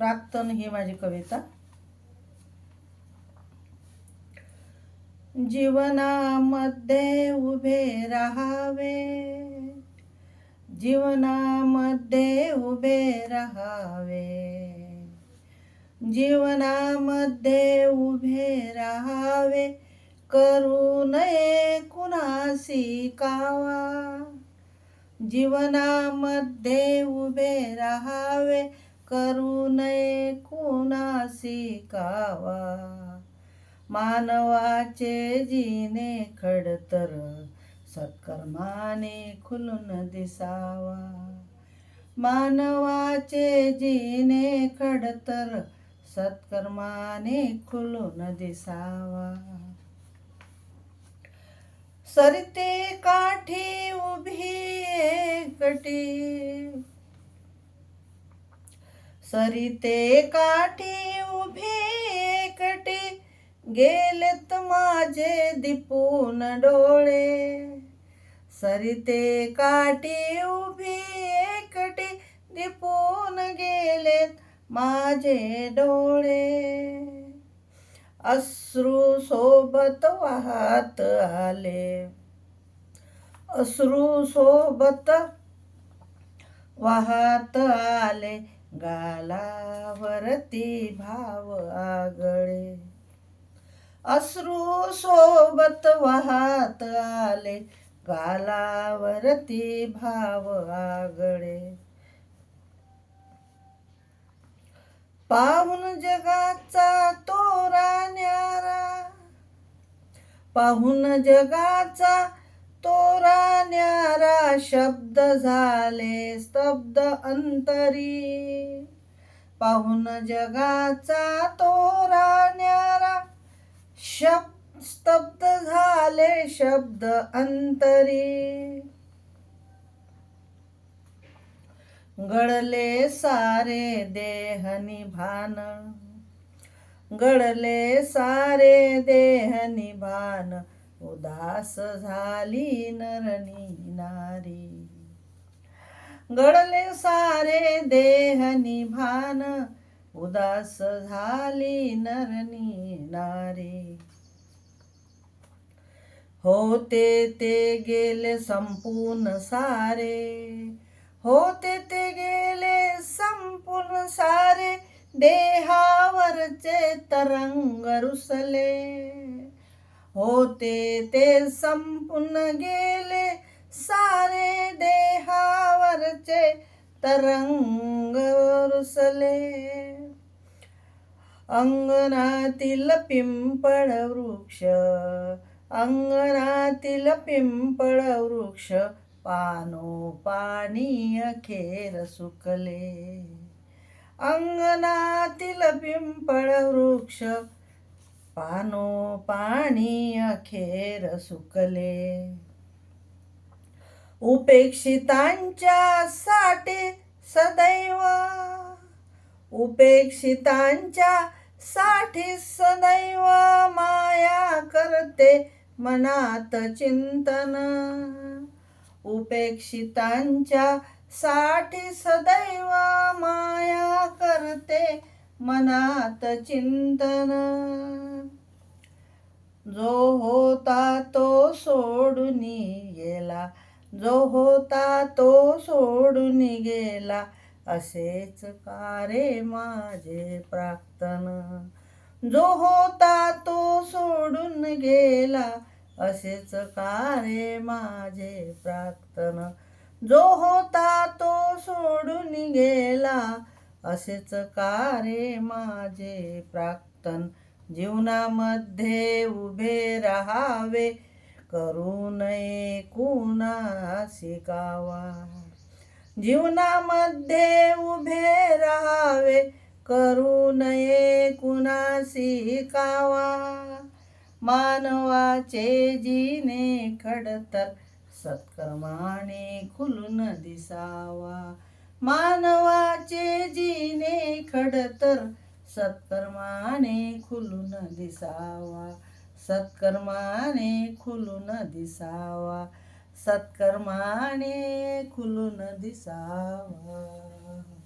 प्राक्तन ही माझी कविता. जीवनामध्ये उभे राहावे. जीवनामध्ये उभे राहावे. जीवनामध्ये उभे राहावे. करू नये कुणासी कावा. जीवनामध्ये उभे राहावे. करू नये कुणासी कावा. मानवाचे जीने खडतर सत्कर्माने खुलून दिसावा. मानवाचे जीने खडतर सत्कर्माने खुलून दिसावा. सरते काठी उभी एकटी सरिते काठी उभी एकटी गेलेत माझे दिपून डोळे. सरिते काठी उभी एकटी दिपून गेलेत माझे डोळे. अश्रू सोबत वाहत आले. अश्रू सोबत वाहत आले. गालावरती भाव आगळे. अश्रू सोबत वाहत आले गालावरती भाव आगळे. पाहून जगाचा तोरा न्यारा पाहून जगाचा तोरा न्यारा शब्द झाले स्तब्ध अंतरी. पाहून जगाचा तोरा न्यारा शब्द स्तब्ध झाले शब्द अंतरी. गळले सारे देहनी भान गळले सारे देहनी भान उदास झाली नरनी नारी. गडले सारे देहनी भान उदास झाली नरनी नारी. होते ते गेले संपूर्ण सारे. होते ते गेले संपूर्ण सारे. देहावरचे तरंग रुसले. होते ते संपून गेले सारे देहावरचे तरंग रुसले. अंगणातील पिंपळ वृक्ष अंगणातील पिंपळ वृक्ष पानो पाणी अखेर सुकले. अंगणातील पिंपळ वृक्ष पानो पाणी अखेर सुकले. उपेक्षितांच्या साठी सदैव. उपेक्षितांच्या साठी सदैव माया करते मनात चिंतन. उपेक्षितांच्या साठी सदैव माया करते मनात चिंतन. जो होता तो सोडून गेला. जो होता तो सोडून गेला. असेच का रे माझे प्राक्तन. जो होता तो सोडून गेला. असेच का रे माझे प्राक्तन. जो होता तो सोडून गेला. असेच का रे माझे प्राक्तन. जीवनामध्ये उभे राहावे. करू नये कुणा शिकावा. जीवनामध्ये उभे राहावे. करू नये कुणा शिकावा. मानवाचे जीने खडतर सत्कर्माने खुलून दिसावा. मानवाचे जीने खडतर सत्कर्माने खुलून दिसावा. सत्कर्माने खुलून दिसावा. सत्कर्माने खुलून दिसावा.